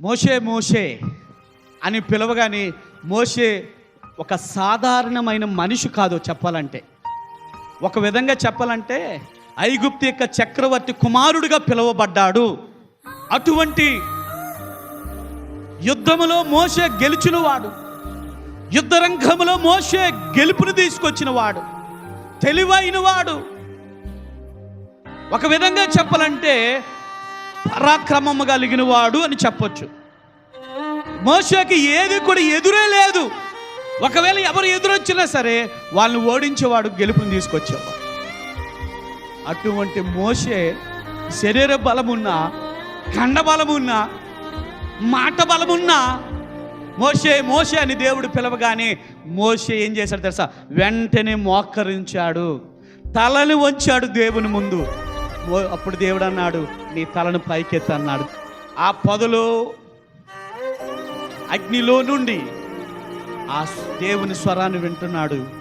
మోషే మోషే అని పిలవగానే మోషే ఒక సాధారణమైన మనిషి కాదు చెప్పాలంటే. ఒక విధంగా చెప్పాలంటే ఐగుప్తి యొక్క చక్రవర్తి కుమారుడిగా పిలువబడ్డాడు. అటువంటి యుద్ధములో మోసే గెలిచిన వాడు యుద్ధ రంగంలో మోసే గెలుపును తీసుకొచ్చిన వాడు తెలివైన వాడు ఒక విధంగా చెప్పాలంటే పరాక్రమము కలిగిన వాడు అని చెప్పొచ్చు. మోషకి ఏది కూడా ఎదురే లేదు. ఒకవేళ ఎవరు ఎదురొచ్చినా సరే వాళ్ళని ఓడించేవాడు గెలుపుని తీసుకొచ్చేవాడు. అటువంటి మోషే శరీర బలమున్నా కండ బలమున్నా మాట బలమున్నా మోసే మోసే అని దేవుడు పిలవగానే మోసే ఏం చేశాడు తెలుసా? వెంటనే మోకరించాడు. తలని వంచాడు దేవుని ముందు. అప్పుడు దేవుడు అన్నాడు నీ తలను పైకెత్తి అన్నాడు ఆ పొదలో అగ్నిలో నుండి ఆ దేవుని స్వరాన్ని వింటున్నాడు.